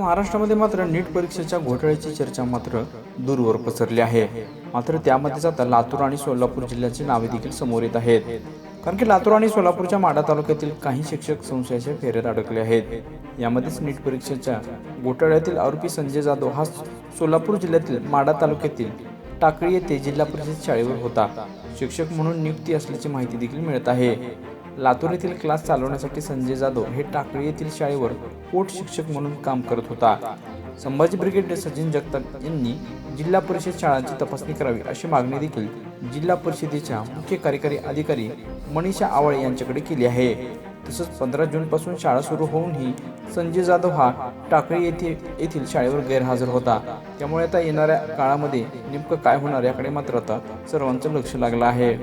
महाराष्ट्रामध्ये मात्र नीट परीक्षेच्या घोटाळ्याची चर्चा मात्र दूरवर पसरली आहे. मात्र त्यामध्येच आता लातूर आणि सोलापूर जिल्ह्याची नावे देखील समोर येत आहेत. कारण की लातूर आणि सोलापूरच्या माडा तालुक्यातील काही शिक्षक संशयाच्या फेऱ्यात अडकले आहेत. यामध्येच नीट परीक्षेच्या घोटाळ्यातील आरोपी संजय जाधव हा सोलापूर जिल्ह्यातील माडा तालुक्यातील टाकळी येथे जिल्हा परिषद शाळेवर होता. शिक्षक म्हणून नियुक्ती असल्याची माहिती देखील मिळत आहे. लातूर येथील क्लास चालवण्यासाठी संजय जाधव हे टाकळी येथील शाळेवर पोट शिक्षक म्हणून काम करत होता. संभाजी ब्रिगेड सचिन जगताप यांनी जिल्हा परिषद शाळांची तपासणी करावी अशी मागणी देखील जिल्हा परिषदेच्या मुख्य कार्यकारी अधिकारी मनीषा आवळे यांच्याकडे केली आहे. तसंच पंधरा जूनपासून शाळा सुरू होऊनही संजय जाधव हा टाकळी येथे येथील शाळेवर गैरहजर होता. त्यामुळे आता येणाऱ्या काळामध्ये नेमकं काय होणार याकडे मात्र आता सर्वांचं लक्ष लागलं आहे.